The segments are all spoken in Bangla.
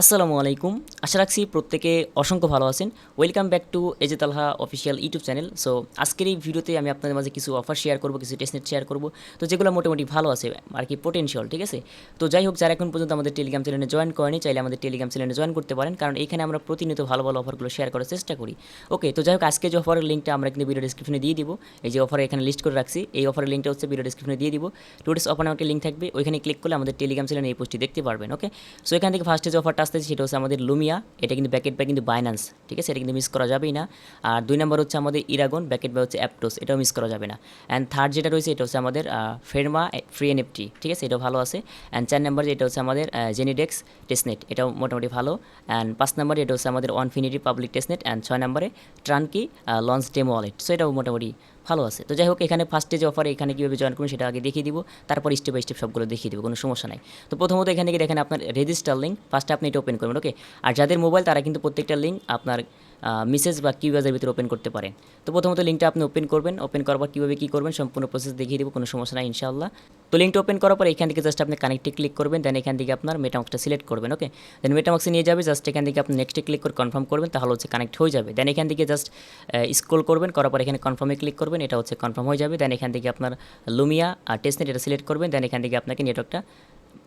আসসালামু আলাইকুম। আশা রাখছি প্রত্যেকে অসংখ্য ভালো আছেন। Welcome back to AJ Talha official YouTube channel so আজকের এই ভিডিওতে আমি আপনাদের মাঝে কিছু অফার শেয়ার করব, কিছু টেস্টনেট শেয়ার করব। তো যেগুলো মোটামুটি ভালো আছে, আর কি পোটেনশিয়াল ঠিক আছে? তো যাই হোক, যারা এখন পর্যন্ত আমাদের টেলিগ্রাম চ্যানেলে জয়েন করেনি, চাইলে আমাদের টেলিগ্রাম চ্যানেলে জয়েন করতে পারেন। কারণ এখানে আমরা প্রতিনিয়ত ভালো ভালো অফারগুলো শেয়ার করার চেষ্টা করি। ওকে তো যাই হোক, আজকে যে অফারের লিঙ্কটা আমরা কিন্তু ভিডিও ডিসক্রিপশনে দিয়ে দিব। এই যে অফার এখানে লিস্ট করে রাখছি। এই অফারের লিঙ্কটা হচ্ছে ভিডিও ডিসক্রিপশনে দিয়ে দিব। টুডেস অফার একটা লিঙ্ক থাকবে। ওইখানে ক্লিক করলে আমাদের টেলিগ্রাম চ্যানেলে এই পোস্টটি দেখতে পারবেন ওকে সো এখান থেকে ফার্স্টে যে অফারটা আসতেছে সেটা হচ্ছে আমাদের লুমিয়া এটা কিন্তু ব্যাকেট বাই কিন্তু বাইন্যান্স ঠিক আছে? এটা কিন্তু মিস করা যাবেই না। আর দুই নম্বর হচ্ছে আমাদের ইরাগন ব্যাকেট বাই হচ্ছে অ্যাপটোস এটাও মিস করা যাবে না। অ্যান্ড থার্ড যেটা রয়েছে, এটা হচ্ছে আমাদের ফেরমা ফ্রি এনএফটি ঠিক আছে? এটাও ভালো আছে। অ্যান্ড চার নম্বর যেটা হচ্ছে আমাদের জেনিডেক্স টেস্টনেট এটাও মোটামুটি ভালো। অ্যান্ড পাঁচ নম্বরে এটা হচ্ছে আমাদের অনফিনিটি পাবলিক টেস্টনেট অ্যান্ড ছয় নম্বরে ট্রানকি লঞ্চ ডেমো ওয়ালেট সো এটাও মোটামুটি ভালো আছে। তো যাই হোক, এখানে ফার্স্টে যে অফার এখানে কীভাবে জয়েন করুন সেটা আগে দেখিয়ে দিব। তারপর স্টেপ বাই স্টেপ সবগুলো দেখিয়ে দিব, কোনো সমস্যা নাই। তো প্রথমত এখানে দেখেন আপনার রেজিস্টার লিঙ্ক ফার্স্টে আপনি এটা ওপেন করবেন ওকে আর যাদের মোবাইল তারা কিন্তু প্রত্যেকটা লিঙ্ক আপনার মেসেজ বা কিউবাজের ভিতরে ওপেন করতে পারেন। তো প্রথমত লিঙ্কটা আপনি ওপেন করবেন। ওপেন করার পর কীভাবে কী করবেন সম্পূর্ণ প্রসেস দেখিয়ে দিব, কোনো সমস্যা নাই, ইনশাআল্লাহ। তো লিঙ্কটা ওপেন করার পর এখান থেকে জাস্ট আপনি কানেক্টে ক্লিক করবেন দেন এখান থেকে আপনার মেটামাক্সটা সিলেক্ট করবেন ওকে দেন মেটামাক্সে নিয়ে যাবে জাস্ট এখান থেকে আপনি নেক্সটে ক্লিক করে কনফার্ম করবেন, তাহলে হচ্ছে কানেক্ট হয়ে যাবে। দেন এখান থেকে জাস্ট স্ক্রল করবেন, করার পর এখানে কনফার্মে ক্লিক করবেন, এটা হচ্ছে কনফার্ম হয়ে যাবে। দেন এখান থেকে আপনার লুমিয়া আর টেস্টনেট এটা সিলেক্ট করবেন দেন এখান থেকে আপনাকে নেটওয়ার্কটা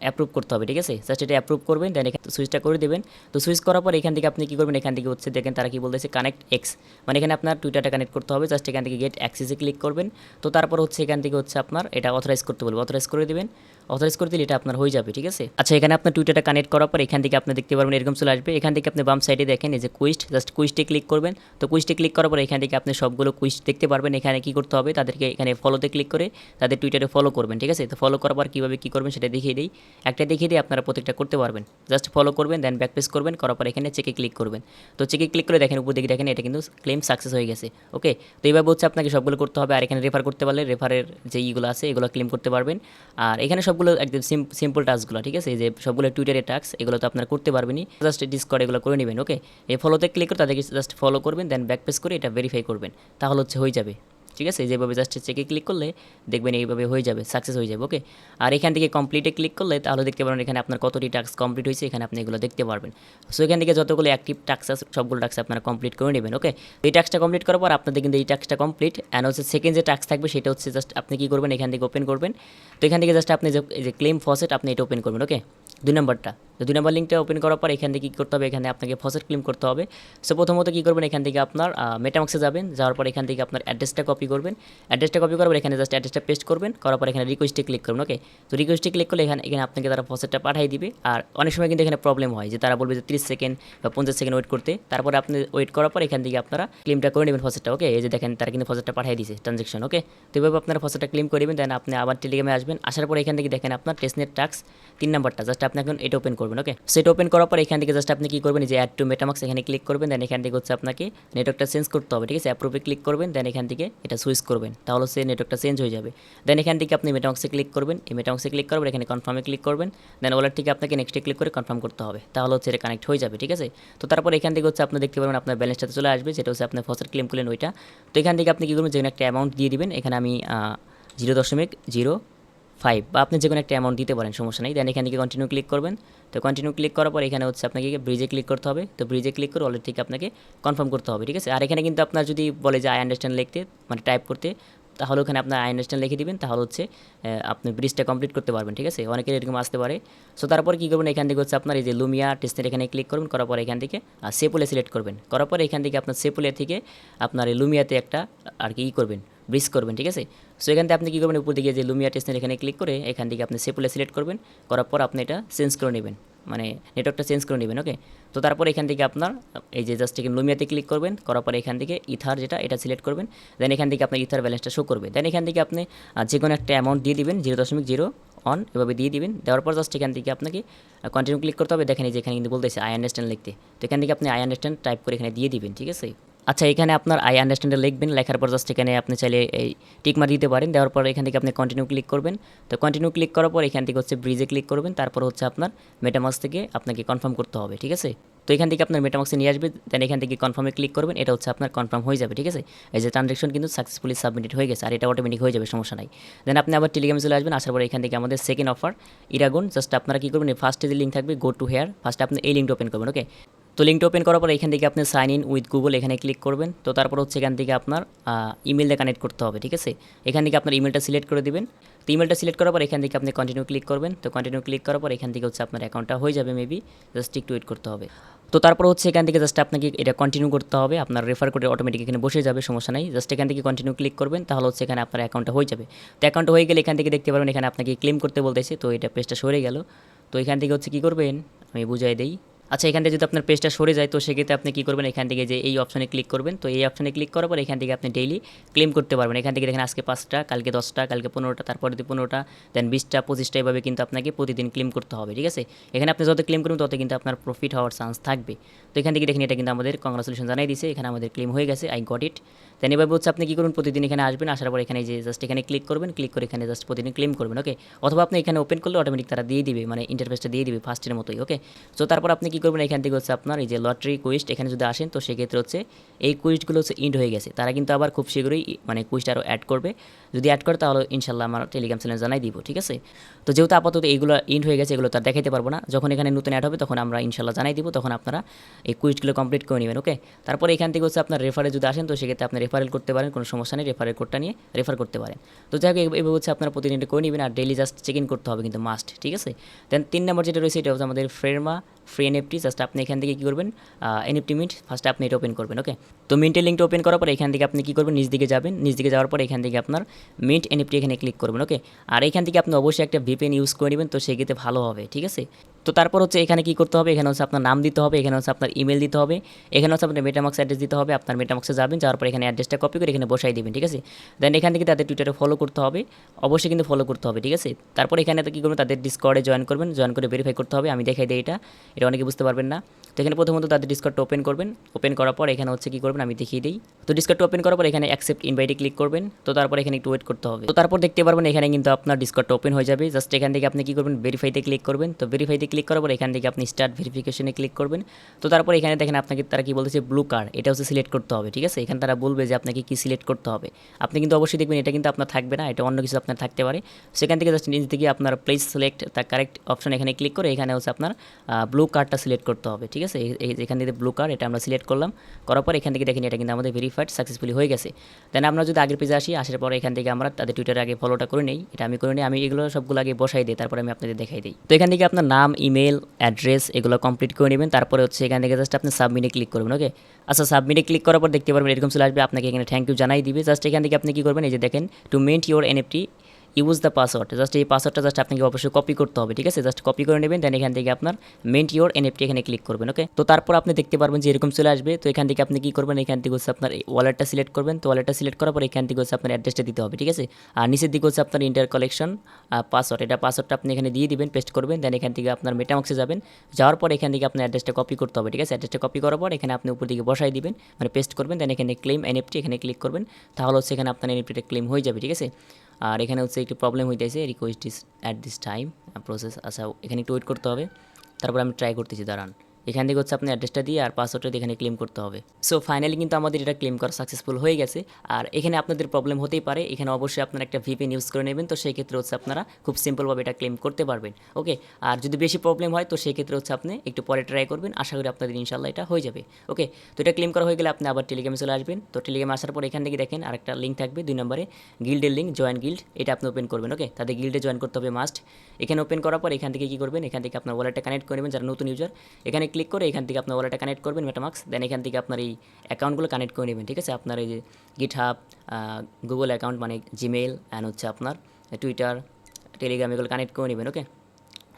অ্যাপ্রুভ করতে হবে, ঠিক আছে? জাস্ট এটা অ্যাপ্রুভ করবেন দেন এখানে সুইচটা করে দেবেন। তো সুইচ করার পর এখান থেকে আপনি কী করবেন? এখান থেকে হচ্ছে দেখেন তারা কি বলতেছে কানেক্ট এক্স মানে এখানে আপনার টুইটারটা কানেক্ট করতে হবে জাস্ট এখান থেকে গেট অ্যাক্সেসে ক্লিক করবেন। তো তারপর হচ্ছে এখান থেকে হচ্ছে আপনার এটা অথরাইজ করতে বলবে। অথরাইজ করে দেবেন। অথরাইজ করে দিলে এটা আপনার হয়ে যাবে, ঠিক আছে? আচ্ছা এখানে আপনার টুইটারটা কানেক্ট করার পর এখান থেকে আপনি দেখতে পারবেন এরকম চলে আসবে। এখান থেকে আপনি বাম সাইডে দেখেন, এই যে কুইস্ট জাস্ট কুইস্টে ক্লিক করবেন। তো কুইস্টে ক্লিক করার পর এখান থেকে আপনি সবগুলো কুইস্ট দেখতে পারবেন। এখানে কী করতে হবে? তাদেরকে এখানে ফলোতে ক্লিক করে তাদের টুইটারে ফলো করবেন, ঠিক আছে? তো ফলো করার পর কীভাবে কী করবেন সেটা দেখিয়ে দিই। একটা দেখিয়ে দিই আপনারা প্রত্যেকটা করতে পারবেন। জাস্ট ফলো করবেন দেন ব্যাক পেস করবেন, করার পর এখানে চেকে ক্লিক করবেন। তো চেকে ক্লিক করে দেখেন, উপর দিকে দেখেন, এটা কিন্তু ক্লেম সাকসেস হয়ে গেছে। ওকে তো এইভাবে হচ্ছে আপনাকে সবগুলো করতে হবে, আর এখানে রেফার করতে পারলে রেফারের যে ইগুলো আছে, এগুলো ক্লেম করতে পারবেন। আর এখানে সবগুলো একদম সিম্পল টাস্কগুলো ঠিক আছে? যে সবগুলো টুইটারের টাস্ক এগুলো তো আপনারা করতে পারবেনই। জাস্ট ডিসকর্ড এগুলো করে নেবেন ওকে এই ফলোতে ক্লিক করে তাদেরকে জাস্ট ফলো করবেন দেন ব্যাক পেস করে এটা ভেরিফাই করবেন। তাহলে হচ্ছে হয়ে যাবে। ঠিক আছে? যেভাবে জাস্ট চেকে ক্লিক করলে দেখবেন এইভাবে হয়ে যাবে সাকসেস হয়ে যাবে ওকে আর এখান থেকে কমপ্লিটে ক্লিক করলে তাহলে দেখতে পারবেন এখানে আপনার কতটি টাস্ক কমপ্লিট হয়েছে, এখানে আপনি এগুলো দেখতে পারবেন। সো এখান থেকে যতগুলো অ্যাক্টিভ টাস্ক আছে, সবগুলো টাস্ক আপনারা কমপ্লিট করে নেবেন ওকে এই টাস্কটা কমপ্লিট করার পর আপনাদের কিন্তু এই টাস্কটা কমপ্লিট অ্যান্ড হচ্ছে সেকেন্ড যে টাস্ক থাকবে, সেটা হচ্ছে জাস্ট আপনি কী করবেন? এখান থেকে ওপেন করবেন। তো এখান থেকে জাস্ট আপনি যে ক্লেম ফসেট আপনি এটা ওপেন করবেন ওকে দুই নম্বরটা। তো দুই নম্বর লিঙ্কটা ওপেন করার পর এখান থেকে কী করতে হবে? এখানে আপনাকে ফসেট ক্লেম করতে হবে। সো প্রথমত কী করবেন? এখান থেকে আপনার মেটামাক্সে যাবেন। যাওয়ার পর এখান থেকে আপনার অ্যাড্রেসটা কপি করবেন। অ্যাড্রেসটা কপি করার পর এখানে জাস্ট অ্যাড্রেসটা পেস্ট করবেন। করার পর এখানে রিকোয়েস্টে ক্লিক করবেন ওকে তো রিকোয়েস্টে ক্লিক করলে এখানে এখানে আপনাকে তারা ফসেটটা পাঠিয়ে দিবে। আর অনেক সময় কিন্তু এখানে প্রবলেম হয় যে তারা বলবে যে তিরিশ সেকেন্ড বা পঞ্চাশ সেকেন্ড ওয়েট করতে। তারপরে আপনি ওয়েট করার পর এখান থেকে আপনারা ক্লেমটা করে নেবেন ফসেটটা ওকে এই যে দেখেন, তারা কিন্তু ফসেটটা পাঠিয়ে দিয়েছে ট্রানজ্যাকশন ওকে তো এভাবে আপনারা ফসেটটা ক্লেম করে নেবেন দেন আপনি আবার টেলিগ্রামে আসবেন। আসার পর এখান থেকে দেখেন আপনার টেস্টনেট টাক্স তিন নাম্বারটা জাস্ট আপনি এখন এটা ওপেন করবেন। ওকে সেট ওপেন করার পর এখান থেকে জাস্ট আপনি কী করবেন যে অ্যাড টু মেটামাক্স এখানে ক্লিক করবেন দেন এখান থেকে হচ্ছে আপনাকে নেটওয়ার্কটা চেঞ্জ করতে হবে, ঠিক আছে? অ্যাপ্রুভে ক্লিক করবেন দেন এখান থেকে এটা সুইচ করবেন, তাহলে সে নেটওয়ার্কটা চেঞ্জ হয়ে যাবে। দেন এখান থেকে আপনি মেটামাক্সে ক্লিক করবেন, এই মেটামাক্সে ক্লিক করবেন এখানে কনফার্মে ক্লিক করবেন দেন ওয়ালেট থেকে আপনাকে নেক্সটে ক্লিক করে কনফার্ম করতে হবে, তাহলে হচ্ছে এটা কানেক্ট হয়ে যাবে, ঠিক আছে? তো তারপর এখান থেকে হচ্ছে আপনি দেখতে পারবেন আপনার ব্যালেন্সটাতে চলে আসবে যেটা হচ্ছে আপনার ফসল ক্লেম করলেন ওইটা। তো এখান থেকে আপনি কী করবেন যেখানে একটা অ্যামাউন্ট দিয়ে দিবেন, এখানে আমি জিরো দশমিক জিরো ফাইভ বা আপনি যে কোনো একটা অ্যামাউন্ট দিতে পারেন, সমস্যা নেই। দেন এখান থেকে কন্টিনিউ ক্লিক করবেন। তো কন্টিনিউ ক্লিক করার পর এখানে হচ্ছে আপনাকে ব্রিজে ক্লিক করতে হবে। তো ব্রিজে ক্লিক করে অলরেডি থেকে আপনাকে কনফার্ম করতে হবে, ঠিক আছে? আর এখানে কিন্তু আপনার যদি বলে যে আই আন্ডারস্ট্যান্ড লিখতে মানে টাইপ করতে, তাহলে ওখানে আপনার আই আন্ডারস্ট্যান্ড লিখে দিবেন। তাহলে হচ্ছে আপনি ব্রিজটা কমপ্লিট করতে পারবেন, ঠিক আছে? অনেকের এরকম আসতে পারে। সো তারপর কী করবেন? এখান থেকে হচ্ছে আপনার এই যে লুমিয়া টেস্টের এখানে ক্লিক করবেন। করার পর এখান থেকে সেপুলে সিলেক্ট করবেন। করার পর এখান থেকে আপনার সেপুলে থেকে আপনার এই লুমিয়াতে একটা, আর কি, ই করবেন। ব্রিজ করবেন, ঠিক আছে? সো এখান থেকে আপনি কী করবেন? উপর দিকে যে লুমিয়া টেস্টের এখানে ক্লিক করে এখান থেকে আপনি সেপুলে সিলেক্ট করবেন। করার পর আপনি এটা চেঞ্জ করে নেবেন। মানে নেটওয়ার্কটা চেঞ্জ করে নেবেন ওকে তো তারপর এখান থেকে আপনার, এই যে জাস্ট এখানে লুমিয়াতে ক্লিক করবেন। করার পর এখান থেকে ইথার যেটা, এটা সিলেক্ট করবেন। দেন এখান থেকে আপনার ইথার ব্যালেন্সটা শো করবে। দেন এখান থেকে আপনি যে কোনো একটা অ্যামাউন্ট দিয়ে দিবেন জিরো দশমিক জিরো অন এভাবে দিয়ে দিবেন। দেওয়ার পর জাস্ট এখান থেকে আপনাকে কন্টিনিউ ক্লিক করতে হবে। দেখেন এই যে এখানে কিন্তু বলতেছে আই আন্ডারস্ট্যান্ড লিখতে। তো এখান থেকে আপনি আই আন্ডারস্ট্যান্ড টাইপ করে এখানে দিয়ে দিবেন, ঠিক আছে? আচ্ছা এখানে আপনার আই আন্ডারস্ট্যান্ডে লিখবেন, লেখার পর জাস্ট এখানে আপনি চাইলে এই টিক মার দিতে পারেন, দেওয়ার পর এখান থেকে আপনি কন্টিনিউ ক্লিক করবেন। তো কন্টিনিউ ক্লিক করার পর এখান থেকে হচ্ছে ব্রিজে ক্লিক করবেন, তারপর হচ্ছে আপনার মেটামাক্স থেকে আপনাকে কনফার্ম করতে হবে, ঠিক আছে? তো এখান থেকে আপনার মেটামাক্সে নিয়ে আসবে দেন এখান থেকে কনফার্মে ক্লিক করবেন, এটা হচ্ছে আপনার কনফার্ম হয়ে যাবে, ঠিক আছে? এই যে ট্রানজ্যাকশন কিন্তু সাকসেসফুলি সাবমিটেড হয়ে গেছে, আর এটা অটোমেটিক হয়ে যাবে, সমস্যা নাই। দেন আপনি আবার টেলিগ্রামে চলে আসবেন, আসার পর এখান থেকে আমাদের সেকেন্ড অফার ইরাগুন জাস্ট আপনারা কী করবেন ফার্স্টে যে লিঙ্ক থাকবে গো টু হেয়ার ফার্স্টে আপনি এই লিঙ্কটা ওপেন করবেন ওকে তো লিঙ্কটা ওপেন করার পর এখান থেকে আপনি সাইন ইন উইথ গুগল এখানে ক্লিক করবেন। তো তারপর হচ্ছে এখান থেকে আপনার ইমেলটা কানেক্ট করতে হবে, ঠিক আছে? এখান থেকে আপনার ইমেলটা সিলেক্ট করে দেবেন। তো ইমেলটা সিলেক্ট করার পর এখান থেকে আপনি কন্টিনিউ ক্লিক করবেন। তো কন্টিনিউ ক্লিক করার পর এখান থেকে হচ্ছে আপনার অ্যাকাউন্টটা হয়ে যাবে মেবি জাস্ট একটু ওয়েট করতে হবে। তো তারপর হচ্ছে এখান থেকে জাস্ট আপনাকে এটা কন্টিনিউ করতে হবে। আপনার রেফার করে অটোমেটিক এখানে বসে যাবে, সমস্যা নাই। জাস্ট এখান থেকে কন্টিনিউ ক্লিক করবেন, তাহলে হচ্ছে এখানে আপনার অ্যাকাউন্টটা হয়ে যাবে। তো অ্যাকাউন্ট হয়ে গেলে এখান থেকে দেখতে পারবেন, এখানে আপনাকে ক্লেম করতে বলতেছে। তো এটা পেজটা সরে গেল। তো এখান থেকে হচ্ছে কী করবেন? আমি বুঝাই দিই। আচ্ছা এখান থেকে যদি আপনার পেজটা সরে যায়, তো সেক্ষেত্রে আপনি কী করবেন? এখান থেকে যে এই অপশনে ক্লিক করবেন। তো এই অপশনে ক্লিক করার পর এখান থেকে আপনি ডেইলি ক্লেম করতে পারবেন। এখান থেকে দেখেন আজকে পাঁচটা, কালকে দশটা, কালকে পনেরোটা, তারপরে দিয়ে পনেরোটা দেন বিশটা, পঁচিশটা, এভাবে কিন্তু আপনাকে প্রতিদিন ক্লেম করতে হবে, ঠিক আছে? এখানে আপনি যত ক্লেম করবেন, তত কিন্তু আপনার প্রফিট হওয়ার চান্স থাকবে। তো এখান থেকে দেখেন, এটা কিন্তু আমাদের কংগ্রাচুলেশন জানাই দিয়েছে এখানে আমাদের ক্লেম হয়ে গেছে আই গট ইট দেন এভাবে হচ্ছে আপনি কী করুন প্রতিদিন এখানে আসবেন, আসার পর এখানে যে জাস্ট এখানে ক্লিক করবেন ক্লিক করে এখানে জাস্ট প্রতিদিন ক্লেম করবেন ওকে অথবা আপনি এখানে ওপেন করলে অটোমেটিক তারা দিয়ে দিবে মানে ইন্টারফেসটা দিয়ে দিবে ফার্স্টের মতোই ওকে সো তারপর আপনি কী করবেন? এখান থেকে হচ্ছে আপনার এই যে লটারি কুইস্ট এখানে যদি আসেন, তো সেক্ষেত্রে হচ্ছে এই কুইস্টগুলো হচ্ছে ইন্ড হয়ে গেছে। তারা কিন্তু আবার খুব শীঘ্রই মানে কুইস্ট আরও অ্যাড করবে। যদি অ্যাড করে তাহলে ইনশাল্লাহ আমার টেলিগ্রাম চ্যানেল জানাই দিব, ঠিক আছে? তো যেহেতু আপাতত এইগুলো ইন্ড হয়ে গেছে, এগুলো তার দেখাইতে পারব না। যখন এখানে নতুন অ্যাড হবে, তখন আমরা ইনশাল্লাহ জানাই দিব, তখন আপনারা এই কুইস্টগুলো কমপ্লিট করে নেবেন ওকে তারপরে এখান থেকে হচ্ছে আপনার রেফারে যদি আসেন, তো সেক্ষেত্রে আপনি রেফারেল করতে পারেন, কোনো সমস্যা নেই রেফারেল কোডটা নিয়ে রেফার করতে পারেন। তো যাই হোক এভাবে হচ্ছে আপনারা প্রতিদিন করে নেবেন, আর ডেইলি জাস্ট চেক ইন করতে হবে, কিন্তু মাস্ট ঠিক আছে? দেন তিন নম্বর যেটা রয়েছে, এটা হচ্ছে আমাদের ফ্রেমা ফ্রি এনএফটি জাস্ট আপনি এখান থেকে কী করবেন এনএফটি মিন্ট ফার্স্টে আপনি এটা ওপেন করবেন ওকে তো মিন্টের লিঙ্কটা ওপেন করার পর এখান থেকে আপনি কী করবেন নিজ দিকে যাবেন নিজ দিকে যাওয়ার পর এখান থেকে আপনার মিন্ট এনএফটি এখানে ক্লিক করবেন ওকে আর এখান থেকে আপনি অবশ্যই একটা ভিপিএন ইউজ করে নেবেন, তো সেক্ষেত্রে ভালো হবে, ঠিক আছে? তো তারপর হচ্ছে এখানে কী করতে হবে? এখানে হচ্ছে আপনার নাম দিতে হবে, এখানে হচ্ছে আপনার ইমেল দিতে হবে, এখানে হচ্ছে আপনার মেটামাক্স অ্যাড্রেস দিতে হবে, আপনার মেটামাক্সে যাবেন, যাওয়ার পর এখানে অ্যাড্রেসটা কপি করে এখানে বসাই দেবেন, ঠিক আছে? দেন এখান থেকে তাদের টুইটারে ফলো করতে হবে, অবশ্যই কিন্তু ফলো করতে হবে, ঠিক আছে? তারপর এখানে কী করবেন? তাদের ডিসকর্ডে জয়েন করবেন জয়েন করে ভেরিফাই করতে হবে, আমি দেখাই দিই এটা এটা অনেকে বুঝতে পারবেন না। তো এখানে প্রথমত তাদের ডিসকর্ডটা ওপেন করবেন ওপেন করার পর এখানে হচ্ছে কী করবেন? আমি দেখিয়ে দিই। তো ডিসকর্ডটা ওপেন করার পর এখানে অ্যাকসেপ্ট ইনভাইটে ক্লিক করবেন, তো তারপর এখানে একটু ওয়েট করতে হবে। তো তারপর দেখতে পারবেন, এখানে কিন্তু আপনার ডিসকর্ডটা ওপেন হয়ে যাবে জাস্ট এখান থেকে আপনি কী করবেন? ভেরিফাইতে ক্লিক করবেন, তো ভেরিফাইতে ক্লিক করার পর এখান থেকে আপনি স্টার্ট ভেরিফিকেশনে ক্লিক করবেন। তো তারপর এখানে দেখেন আপনাকে তারা কি বলতেছে ব্লু কার্ড এটা হচ্ছে সিলেক্ট করতে হবে, ঠিক আছে? এখানে তারা বলবে যে আপনাকে কি সিলেক্ট করতে হবে। আপনি কিন্তু অবশ্যই দেখবেন এটা কিন্তু আপনার থাকবে না, এটা অন্য কিছু আপনার থাকতে পারে। সেখান থেকে জাস্ট নিজ থেকে আপনার প্লেস সিলেক্ট তার কারেক্ট অপশন এখানে ক্লিক করে এখানে হচ্ছে আপনার ব্লু কার্ডটা সিলেক্ট করতে হবে, ঠিক আছে? এখান থেকে ব্লু কার্ড এটা আমরা সিলেক্ট করলাম। করার পর এখান থেকে দেখেন এটা কিন্তু আমাদের ভেরিফাইড সাকসেসফুলি হয়ে গেছে। দেন আমরা যদি আগের পেজে আসি, আসার পর এখান থেকে আমরা তাদের টুইটারে আগে ফলোটা করে নেই। এটা আমি করে নিই, আমি এগুলো সবগুলো আগে বসাই দিই, তারপরে আমি আপনাদের দেখাই দিই। তো এখান থেকে আপনার নাম ইমেল অ্যাড্রেস এগুলো কমপ্লিট করে নেবেন। তারপরে হচ্ছে এখান থেকে জাস্ট আপনি সাবমিটে ক্লিক করবেন ওকে আচ্ছা সাবমিটে ক্লিক করার পর দেখতে পারবেন এরকম চলে আসবে। আপনাকে এখানে থ্যাংক ইউ জানাই দিবে। জাস্ট এখান থেকে আপনি কী করবেন? এই যে দেখেন to mint your NFT use the password just এই পাসওয়ার্ডটা জাস্ট আপনাকে অবশ্যই কপি করতে হবে, ঠিক আছে? জাস্ট কপি করে নেবেন দেন এখান থেকে আপনার মেন্ট ইউর এনএফটি এখানে ক্লিক করবেন ওকে তো তারপর আপনি দেখতে পারবেন যে এরকম চলে আসবে। তো এখান থেকে আপনি কী করবেন? এখান থেকে হচ্ছে আপনার ওয়ালেটটা সিলেক্ট করবেন। তো ওয়ালেটটা সিলেক্ট করার পর এখান থেকে হচ্ছে আপনার অ্যাড্রেসটা দিতে হবে, ঠিক আছে? আর নিচের দিকে হচ্ছে আপনার ইন্টার কালেকশন পাসওয়ার্ড এটা পাসওয়ার্ডটা আপনি এখানে দিয়ে দিবেন পেস্ট করবেন দেন এখান থেকে আপনার মেটামক্সে যাবেন। যাওয়ার পর এখান থেকে আপনার অ্যাড্রেসটা কপি করতে হবে, ঠিক আছে? অ্যাড্রেসটা কপি করার পর এখানে আপনি উপর দিকে বসাই দিবেন মানে পেস্ট করবেন দেন এখানে ক্লেম এনএফটি এখানে ক্লিক করবেন। তাহলে হচ্ছে এখানে আপনার এনএফটিটা ক্লেম হয়ে যাবে, ঠিক আছে? আর এখানে হচ্ছে একটু প্রবলেম হইতেছে request is at this time process আচ্ছা এখানে একটু ওয়েট করতে হবে। তারপর আমি ট্রাই করতেছি, দাঁড়ান। এখান থেকে হচ্ছে আপনি অ্যাড্রেসটা দিয়ে আর পাসওয়ার্ডটা এখানে ক্লেম করতে হবে। সো ফাইনালি কিন্তু আমাদের এটা ক্লেম করা সাকসেসফুল হয়ে গেছে। আর এখানে আপনাদের প্রবলেম হতেই পারে। এখানে অবশ্যই আপনারা একটা ভিপিএন ইউজ করে নেবেন। তো সেই ক্ষেত্রে হচ্ছে আপনারা খুব সিম্পলভাবে এটা ক্লেম করতে পারবেন। ওকে আর যদি বেশি প্রবলেম হয়, তো সেই ক্ষেত্রে হচ্ছে আপনি একটু পরে ট্রাই করবেন। আশা করি আপনাদের ইনশাল্লাহ এটা হয়ে যাবে। ওকে তো এটা ক্লেম করা হয়ে গেলে আপনি আবার টেলিগ্রামে চলে আসবেন। তো টেলিগ্রামে আসার পর এখান থেকে দেখেন আরেকটা লিঙ্ক থাকবে দুই নম্বরে গিল্ডের লিঙ্ক জয়েন গিল্ড এটা আপনি ওপেন করবেন। ওকে তাদের গিল্ডে জয়েন করতে হবে মাস্ট এখানে ওপেন করার পর এখান থেকে কী করবেন? এখান থেকে আপনার ওয়ালেটটা কানেক্ট করে নেবেন যারা নতুন ইউজার এখানে ক্লিক করে এখান থেকে আপনার ওয়ালেটে কানেক্ট করবেন মেটামাক্স দেন এখান থেকে আপনার এই অ্যাকাউন্টগুলো কানেক্ট করে নেবেন, ঠিক আছে? আপনার এই যে গিট হাব গুগল অ্যাকাউন্ট মানে জিমেইল অ্যান্ড হচ্ছে আপনার টুইটার টেলিগ্রাম এগুলো কানেক্ট করে নেবেন ওকে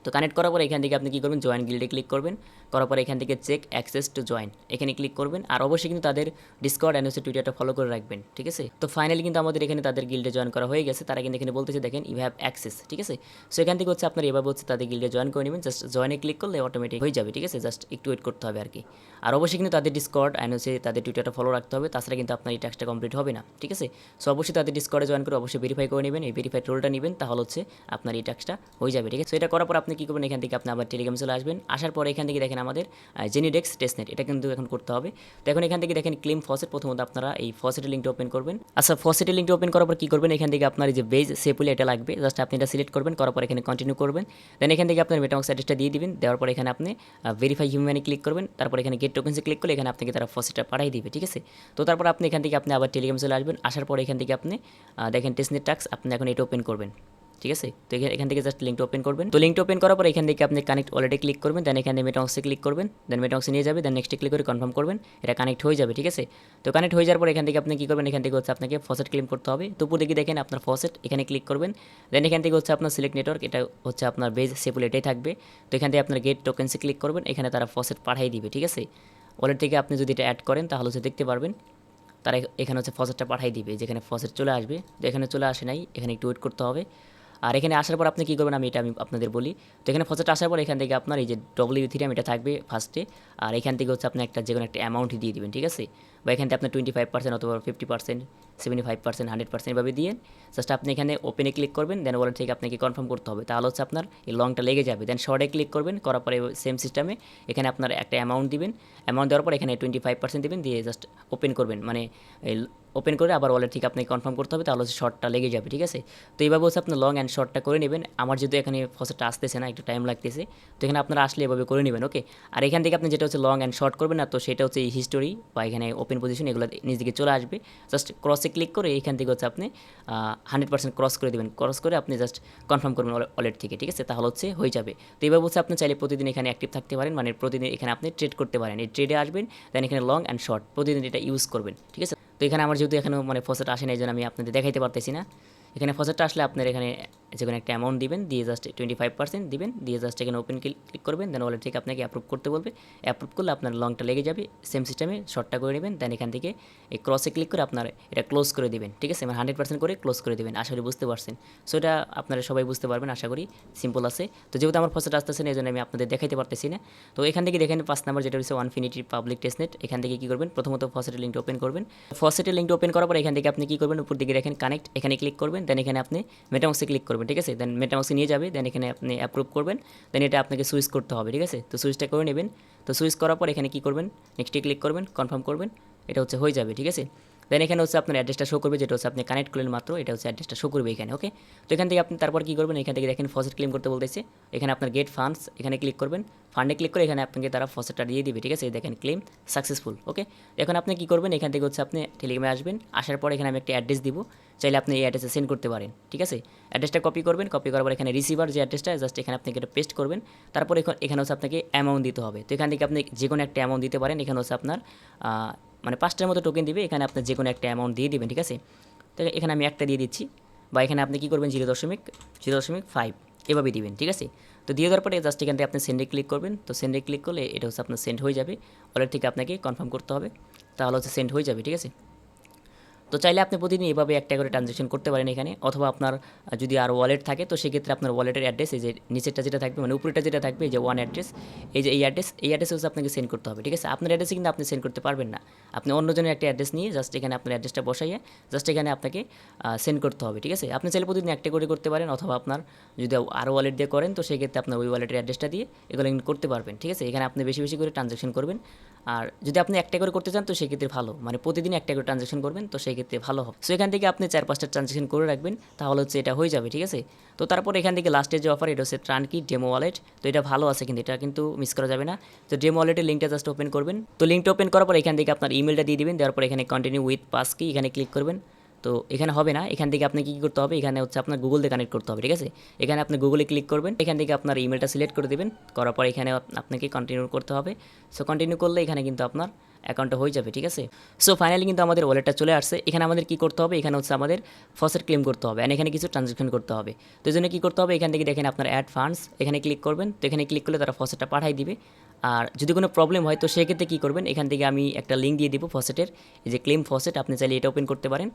তো কানেক্ট করার পর এখান থেকে আপনি কী করবেন? জয়েন গিল্ডে ক্লিক করবেন। করার পরে এখান থেকে চেক অ্যাক্সেস টু জয়েন এখানে ক্লিক করবেন। আর অবশ্যই কিন্তু তাদের অ্যান্ড হচ্ছে টুইটারটা ফলো করে রাখবেন, ঠিক আছে? তো ফাইনালি কিন্তু আমাদের এখানে তাদের গিল্ডে জয়েন করা হয়ে গেছে। তারা কিন্তু এখানে বলতেছে, দেখেন ইউ হ্যাভ অ্যাক্সেস ঠিক আছে? সো এখান থেকে হচ্ছে আপনার এভাবে হচ্ছে তাদের গিল্ডে জয়েন করে নেবেন। জাস্ট জয়েনে ক্লিক করলে অটোমেটিক হয়ে যাবে, ঠিক আছে? জাস্ট একটু ওয়েট করতে হবে আর কি আর অবশ্যই কিন্তু তাদের অ্যান্ড হচ্ছে তাদের টুইটারটা ফলো রাখতে হবে। তাছাড়া কিন্তু আপনার এই টাস্কটা কমপ্লিট হবে না, ঠিক আছে? সো অবশ্যই তাদের ডিসকর্ডে জয়েন করে অবশ্যই ভেরিফাই করে নেবেন। এই ভেরিফাইড রোলটা নেবেন, তাহলে হচ্ছে আপনার এই টাস্কটা হয়ে যাবে, ঠিক আছে? সো এটা করার পর আপনি কী করবেন? এখান থেকে আপনি আবার টেলিগ্রামে চলে আসবেন। আসার পরে এখান থেকে দেখেন আমাদের জেনিডেক্স টেস্টনেট এটা কিন্তু এখন করতে হবে। তো এখন এখান থেকে দেখেন ক্লেম ফসেট প্রথমত আপনারা এই ফসেটের লিঙ্কটা ওপেন করবেন। আচ্ছা ফসেটের লিঙ্কটা ওপেন করার পর কী করবেন? এখান থেকে আপনার যে বেজ সেপুলে এটা লাগবে। জাস্ট আপনি এটা সিলেক্ট করবেন, করার পর এখানে কন্টিনিউ করবেন। দেন এখান থেকে আপনার মেটামক্স অ্যাড্রেসটা দিয়ে দিবেন। দেওয়ার পর এখানে আপনি ভেরিফাই হিউম্যানে ক্লিক করবেন। তারপর এখানে গেট টোকেন্সে ক্লিক করলে এখানে আপনাকে তারা ফসেটটা পাঠিয়ে দিবে, ঠিক আছে? তো তারপর আপনি এখান থেকে আপনি আবার টেলিগ্রাম চলে আসবেন। আসার পর এখান থেকে আপনি দেখেন টেস্টনেট টাক্স আপনি এখন এটা ওপেন করবেন। ঠিক আছে? তো এখানে- থেকে জাস্ট লিঙ্কটা ওপেন করবেন। তো লিঙ্কটা ওপেন করার পর এখান থেকে আপনি কানেক্ট অলরেডি ক্লিক করবেন দেন এখানে মেটাংসে ক্লিক করবেন দেন মেটাংসে নিয়ে যাবে দেন নেক্সটে ক্লিক করে কনফার্ম করবেন, এটা কানেক্ট হয়ে যাবে, ঠিক আছে? তো কানেক্ট হয়ে যাওয়ার পর এখান থেকে আপনি কী করবেন? এখান থেকে হচ্ছে আপনাকে ফসেট ক্লেম করতে হবে। তো উপর দিকে দেখেন আপনার ফসেট এখানে ক্লিক করবেন। দেন এখান থেকে হচ্ছে আপনার সিলেক্ট নেটওয়ার্ক এটা হচ্ছে আপনার বেজ সেপুল এটাই থাকবে। তো এখান থেকে আপনার গেট টোকেন্সে ক্লিক করবেন, এখানে তারা ফসেট পাঠিয়ে দিবে, ঠিক আছে? ওয়ালেট থেকে আপনি যদি এটা অ্যাড করেন, তাহলে হচ্ছে দেখতে পারবেন, তারা এখানে হচ্ছে ফসেটটা পাঠিয়ে দিবে, যেখানে ফসেট চলে আসবে। তো এখানে চলে আসে নাই, এখানে একটু ওয়েট করতে হবে। আর এখানে আসার পর আপনি কী করবেন আমি এটা আমি আপনাদের বলি। তো এখানে ফসেট আসার পর এখান থেকে আপনার এই যে ডব্লিউ থ্রিরাম এটা থাকবে ফার্স্টে আর এখান থেকে হচ্ছে আপনি একটা যে কোনো একটা অ্যামাউন্ট দিয়ে দিবেন, ঠিক আছে? বা এখান থেকে আপনার টোয়েন্টি ফাইভ পার্সেন্ট অথবা fifty percent seventy five percent hundred percent এভাবে দিয়ে জাস্ট আপনি এখানে ওপেনে ক্লিক করবেন দেন ওয়ালেট থেকে আপনাকে কনফার্ম করতে হবে। তাহলে হচ্ছে আপনার এই লংটা লেগে যাবে। দেন শর্টে ক্লিক করবেন, করার পরে সেম সিস্টেমে এখানে আপনার একটা অ্যামাউন্ট দিবেন। অ্যামাউন্ট দেওয়ার পর এখানে টোয়েন্টি ফাইভ পার্সেন্ট দেবেন, দিয়ে জাস্ট ওপেন করবেন। মানে ওপেন করে আবার ওয়ালেট থেকে আপনাকে কনফার্ম করতে হবে, তাহলে হচ্ছে শর্টটা লেগে যাবে, ঠিক আছে? তো এইভাবে হচ্ছে আপনি লং অ্যান্ড শর্টটা করে নেবেন। আমার যেহেতু এখানে ফসেটটা আসতেছে না, একটু টাইম লাগতেছে। তো এখানে আপনারা আসলে এভাবে করে নেবেন ওকে আর এখান থেকে আপনি যেটা হচ্ছে লং অ্যান্ড শর্ট করবেন না, তো সেটা হচ্ছে হিস্টোরি বা এখানে ওপেন পজিশন এগুলো নিজ দিকে চলে আসবে। জাস্ট ক্রসে ক্লিক করে এখান থেকে হচ্ছে আপনি হান্ড্রেড পার্সেন্ট ক্রস করে দেবেন। ক্রস করে আপনি জাস্ট কনফার্ম করবেন ওয়ালেট থেকে, ঠিক আছে? তাহলে হচ্ছে হয়ে যাবে। তো এইভাবে হচ্ছে আপনি চাইলে প্রতিদিন এখানে অ্যাক্টিভ থাকতে পারেন মানে প্রতিদিন এখানে আপনি ট্রেড করতে পারেন। এই ট্রেডে আসবেন দেন এখানে লং অ্যান্ড শর্ট প্রতিদিন এটা ইউজ করবেন, ঠিক আছে? তো এখানে আমার যেহেতু এখানে মানে ফসেট আসে না এই জন্য আমি আপনাদের দেখাইতে পারতেছি না। এখানে ফসেটটা আসলে আপনার এখানে যে কোনো একটা অ্যামাউন্ট দিবেন, দিয়ে জাস্ট টোয়েন্টি ফাইভ পার্সেন্ট দিবেন, দিয়ে জাস্ট এখানে ওপেন ক্লিক করবেন দেন ওয়ালেট থেকে আপনাকে অ্যাপ্রুভ করতে বলবে। অ্যাপ্রুভ করলে আপনার লংটা লেগে যাবে সেম সিস্টেমে শর্টটা করে নেবেন দেন এখান থেকে এই ক্রসে ক্লিক করে আপনার এটা ক্লোজ করে দেবেন, ঠিক আছে? মানে হান্ড্রেড পার্সেন্ট করে ক্লোজ করে দেবেন, আশা করি বুঝতে পারছেন। সো এটা আপনারা সবাই বুঝতে পারবেন, আশা করি সিম্পল আছে। তো যেহেতু আমার ফসেট আসতেছে না এই জন্য আমি আপনাদের দেখাইতে পারতেছি না। তো এখান থেকে দেখেন পাঁচ নাম্বার যেটা হচ্ছে ওয়ানফিনিটি পাবলিক টেস্টনেট এখান থেকে কী করবেন? প্রথমত ফসেটের লিঙ্কটা ওপেন করবেন। ফসেটের লিঙ্কটা ওপেন করার পর এখান থেকে আপনি কী করবেন? উপর দিকে দেখেন কানেক্ট এখানে ক্লিক করবেন। দেন এখানে আপনি মেটামক্সে ক্লিক করবেন, ঠিক আছে? দেন মেটামক্সে নিয়ে যাবে দেন এখানে আপনি অ্যাপ্রুভ করবেন দেন এটা আপনাকে সুইচ করতে হবে, ঠিক আছে? তো সুইচটা করে নেবেন। তো সুইচ করার পর এখানে কী করবেন? নেক্সটে ক্লিক করবেন কনফার্ম করবেন, এটা হচ্ছে হয়ে যাবে, ঠিক আছে? দেন এখানে হচ্ছে আপনার অ্যাড্রেসটা শো করবে, যেটা হচ্ছে আপনি কানেক্ট করলেন মাত্র, এটা হচ্ছে অ্যাড্রেসটা শো করবে এখানে ওকে তো এখান থেকে আপনি তারপর কী করবেন? এখান থেকে দেখেন ফসেট ক্লেম করতে বলতেছে। এখানে আপনার গেট ফান্ডস এখানে ক্লিক করবেন। ফান্ডে ক্লিক করে এখানে আপনাকে তারা ফসেটটা দিয়ে দিবে, ঠিক আছে? দেখেন ক্লেম সাকসেসফুল ওকে এখন আপনি কী করবেন? এখান থেকে হচ্ছে আপনি টেলিগ্রামে আসবেন, আসার পর এখানে আমি একটা অ্যাড্রেস দিব। চাইলে আপনি এই অ্যাড্রেসে সেন্ড করতে পারেন, ঠিক আছে? অ্যাড্রেসটা কপি করবেন কপি করার পর এখানে রিসিভার যে অ্যাড্রেসটা জাস্ট এখানে আপনাকে এটা পেস্ট করবেন। তারপর এখন, এখানে হচ্ছে আপনাকে অ্যামাউন্ট দিতে হবে। তো এখান থেকে আপনি যে কোনো একটা অ্যামাউন্ট দিতে পারেন। এখানে হচ্ছে আপনার মানে পাঁচটার মতো টোকেন দিবে, এখানে আপনি যে কোনো একটা অ্যামাউন্ট দিয়ে দেবেন, ঠিক আছে? তো এখানে আমি একটা দিয়ে দিচ্ছি, বা এখানে আপনি কী করবেন জিরো দশমিক জিরো দশমিক ফাইভ এভাবে দিবেন, ঠিক আছে? তো দিয়ে দেওয়ার পরে জাস্ট এখান থেকে আপনি সেন্ডে ক্লিক করবেন, তো সেন্ডে ক্লিক করলে এটা হচ্ছে আপনার সেন্ড হয়ে যাবে ওয়ালেট থেকে আপনাকে কনফার্ম করতে হবে, তাহলে হচ্ছে সেন্ড হয়ে যাবে, ঠিক আছে? তো চাইলে আপনি প্রতিদিন এভাবে একটা করে ট্রানজ্যাকশন করতে পারেন এখানে, অথবা আপনার যদি আর ওয়ালেট থাকে, তো সেক্ষেত্রে আপনার ওয়ালেটের অ্যাড্রেস এই যে নিচেরটা যেটা থাকবে মানে উপরেটা যেটা থাকবে, এই যে ওয়ান অ্যাড্রেস এই যে এই অ্যাড্রেস এই অ্যাড্রেস হচ্ছে আপনাকে সেন্ড করতে হবে, ঠিক আছে? আপনার অ্যাড্রেসে কিন্তু আপনি সেন্ড করতে পারবেন না। আপনি অন্যজনের একটা অ্যাড্রেস নিয়ে জাস্ট এখানে আপনার অ্যাড্রেসটা বসাইয়ে জাস্ট এখানে আপনাকে সেন্ড করতে হবে, ঠিক আছে? আপনি চাইলে প্রতিদিন একটা করে করতে পারেন, অথবা আপনার যদি আরও ওয়ালেট দিয়ে করেন, তো সেক্ষেত্রে আপনার ওই ওয়ালেটের অ্যাড্রেসটা দিয়ে এগুলো কিন্তু করতে পারবেন, ঠিক আছে? এখানে আপনি বেশি বেশি করে ট্রানজ্যাকশন করবেন। আর যদি আপনি একটা করে করতে চান, তো সেক্ষেত্রে ভালো মানে প্রতিদিন একটা করে ট্রানজ্যাকশন করবেন, তো সেক্ষেত্রে ভালো হবে। সো এখান থেকে আপনি চার, পাঁচটা ট্রানজ্যাকশন করে রাখবেন, তাহলে হচ্ছে এটা হয়ে যাবে, ঠিক আছে? তো তারপর এখান থেকে লাস্টের যে অফার এটা হচ্ছে ট্রানকি ডেমো ওয়ালেট তো এটা ভালো আছে কিন্তু, এটা কিন্তু মিস করা যাবে না। তো ডেমো ওয়ালেটের লিঙ্কটা জাস্ট ওপেন করবেন। তো লিঙ্কটা ওপেন করার পর এখান থেকে আপনার ইমেলটা দিয়ে দিবেন, দেওয়ার পর এখানে কন্টিনিউ উইথ পাস কি এখানে ক্লিক করবেন। তো এখানে হবে না, এখান থেকে আপনি কী করতে হবে, এখানে হচ্ছে আপনার গুগল দিয়ে কানেক্ট করতে হবে, ঠিক আছে? এখানে আপনি গুগলে ক্লিক করবেন, এখান থেকে আপনার ইমেলটা সিলেক্ট করে দেবেন, করার পর এখানে আপনাকে কন্টিনিউ করতে হবে। সো কন্টিনিউ করলে এখানে কিন্তু আপনার অ্যাকাউন্টটা হয়ে যাবে, ঠিক আছে? সো ফাইনালি কিন্তু আমাদের ওয়ালেটটা চলে আসছে। এখানে আমাদের কি করতে হবে? এখানে হচ্ছে আমাদের ফসেট ক্লেম করতে হবে। এখানে কিছু ট্রানজ্যাকশন করতে হবে। তো জন্য কী করতে হবে? এখান থেকে দেখেন আপনার অ্যাড ফান্ডস এখানে ক্লিক করবেন। তো এখানে ক্লিক করলে তারা ফসেটটা পাঠাই দিবে। আর যদি কোনো প্রবলেম হয়, তো সেক্ষেত্রে কী করবেন? এখান থেকে আমি একটা লিঙ্ক দিয়ে দিব ফসেটের এই যে ক্লেম ফসেট আপনি চাইলে এটা ওপেন করতে পারেন।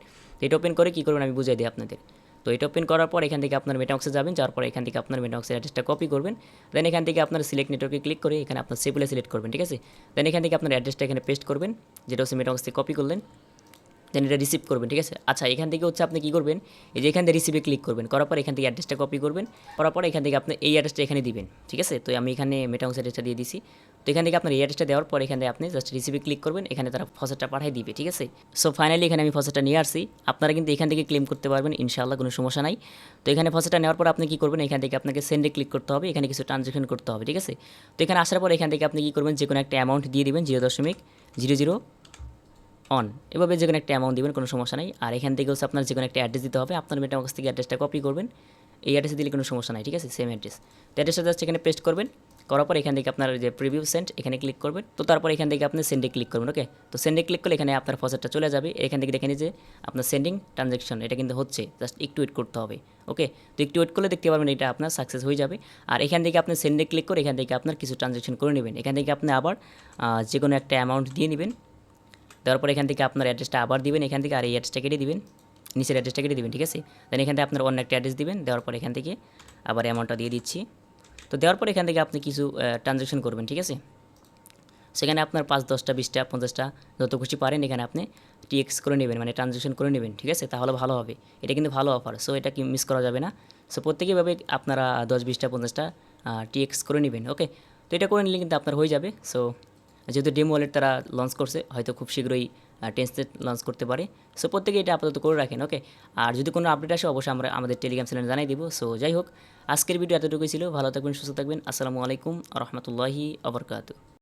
এটা ওপেন করে কী করবেন? আমি বুঝিয়ে দিই আপনাদের। তো এটা ওপেন করার পর এখান থেকে আপনার মেটাক্সে যাবেন, যাওয়ার পর এখান থেকে আপনার মেটাক্সের অ্যাড্রেসটা কপি করবেন। দেন এখান থেকে আপনার সিলেক্ট নেটওয়ার্কে ক্লিক করে এখানে আপনার সেগুলো সিলেক্ট করবেন, ঠিক আছে? দেন এখান থেকে আপনার অ্যাড্রেসটা এখানে পেস্ট করবেন, যেটা হচ্ছে মেটাক্স থেকে কপি করলেন। দেন এটা রিসিভ করবেন, ঠিক আছে? আচ্ছা এখান থেকে হচ্ছে আপনি কী করবেন? এই যে এখান থেকে রিসিভে ক্লিক করবেন। করার পর এখান থেকে অ্যাড্রেসটা কপি করবেন। করার পর এখান থেকে আপনি এই অ্যাড্রেসটা এখানে দিবেন, ঠিক আছে? তো আমি এখানে মেটাউন্স অ্যাড্রেসটা দিয়ে দিছি। তো এখান থেকে আপনার এই অ্যাড্রেসটা দেওয়ার পর এখানে আপনি জাস্ট রিসিভে ক্লিক করবেন। এখানে তারা ফসেটটা পাঠিয়ে দিবে, ঠিক আছে? সো ফাইনালি এখানে আমি ফসেটটা নিয়ে আসছি। আপনারা কিন্তু এখান থেকে ক্লেম করতে পারবেন, ইনশাআল্লাহ কোনো সমস্যা নাই। তো এখানে ফসেটটা নেওয়ার পর আপনি কী করবেন? এখান থেকে আপনাকে সেন্ডে ক্লিক করতে হবে। এখানে কিছু ট্রানজ্যাকশন করতে হবে, ঠিক আছে? তো এখানে আসার পর এখান থেকে আপনি কী করবেন? যে কোনো একটা অ্যামাউন্ট দিয়ে দিবেন জিরো দশমিক জিরো জিরো অন এভাবে যে কোনো একটা অ্যামাউন্ট দিবেন, কোনো সমস্যা নাই। আর এখান থেকে হচ্ছে আপনার যে কোনো একটা অ্যাড্রেস দিতে হবে। আপনার মেটার কাছ থেকে অ্যাড্রেসটা কপি করবেন। এই অ্যাড্রেসে দিলে কোনো সমস্যা নাই, ঠিক আছে? সেম অ্যাড্রেস অ্যাড্রেসটা জাস্ট এখানে পেস্ট করবেন। করার পর এখান থেকে আপনার যে প্রিভিউ সেন্ট এখানে ক্লিক করবেন। তো তারপর এখান থেকে আপনি সেন্ডে ক্লিক করবেন ওকে তো সেন্ডে ক্লিক করলে এখানে আপনার ফসেটটা চলে যাবে। এখান থেকে দেখেন যে আপনার সেন্ডিং ট্রানজ্যাকশন এটা কিন্তু হচ্ছে। জাস্ট একটু ওয়েট করতে হবে ওকে তো একটু ওয়েট করলে দেখতে পারবেন এটা আপনার সাকসেস হয়ে যাবে। আর এখান থেকে আপনি সেন্ডে ক্লিক করে এখান থেকে আপনার কিছু ট্রানজ্যাকশন করে নেবেন। এখান থেকে আপনি আবার যে কোনো একটা অ্যামাউন্ট দিয়ে নেবেন। দেওয়ার পর এখান থেকে আপনার অ্যাড্রেসটা আবার দিবেন, এখান থেকে আর এই অ্যাড্রেসটা কেটে দিবেন, নিচের অ্যাড্রেসটা কেটে দিবেন, ঠিক আছে? দেন এখান থেকে আপনার অন্য একটা অ্যাড্রেস দিবেন, দেওয়ার পর এখান থেকে আবার অ্যামাউন্টটা দিয়ে দিচ্ছি। তো দেওয়ার পর এখান থেকে আপনি কিছু ট্রানজ্যাকশন করবেন, ঠিক আছে? সেখানে আপনার পাঁচ, দশটা, বিশটা, পঞ্চাশটা, যত খুশি পারেন এখানে আপনি টিএক্স করে নেবেন মানে ট্রানজ্যাকশন করে নেবেন, ঠিক আছে? তাহলে ভালো হবে। এটা কিন্তু ভালো অফার সো এটা কি মিস করা যাবে না। সো প্রত্যেকেভাবে আপনারা দশ, বিশটা, পঞ্চাশটা টিএক্স করে নেবেন ওকে তো এটা করে নিলে কিন্তু আপনার হয়ে যাবে সো যেহেতু ডিম ওয়ালেট তারা লঞ্চ করছে, হয়তো খুব শীঘ্রই টেন্সেট লঞ্চ করতে পারে। সো প্রত্যেকে এটা আপাতত করে রাখেন ওকে আর যদি কোনো আপডেট আসে, অবশ্যই আমরা আমাদের টেলিগ্রাম চ্যানেলে জানাই দিব। সো যাই হোক, আজকের ভিডিও এতটুকুই ছিল। ভালো থাকবেন, সুস্থ থাকবেন। আসসালামু আলাইকুম রহমতুল্লাহি আবরকাতু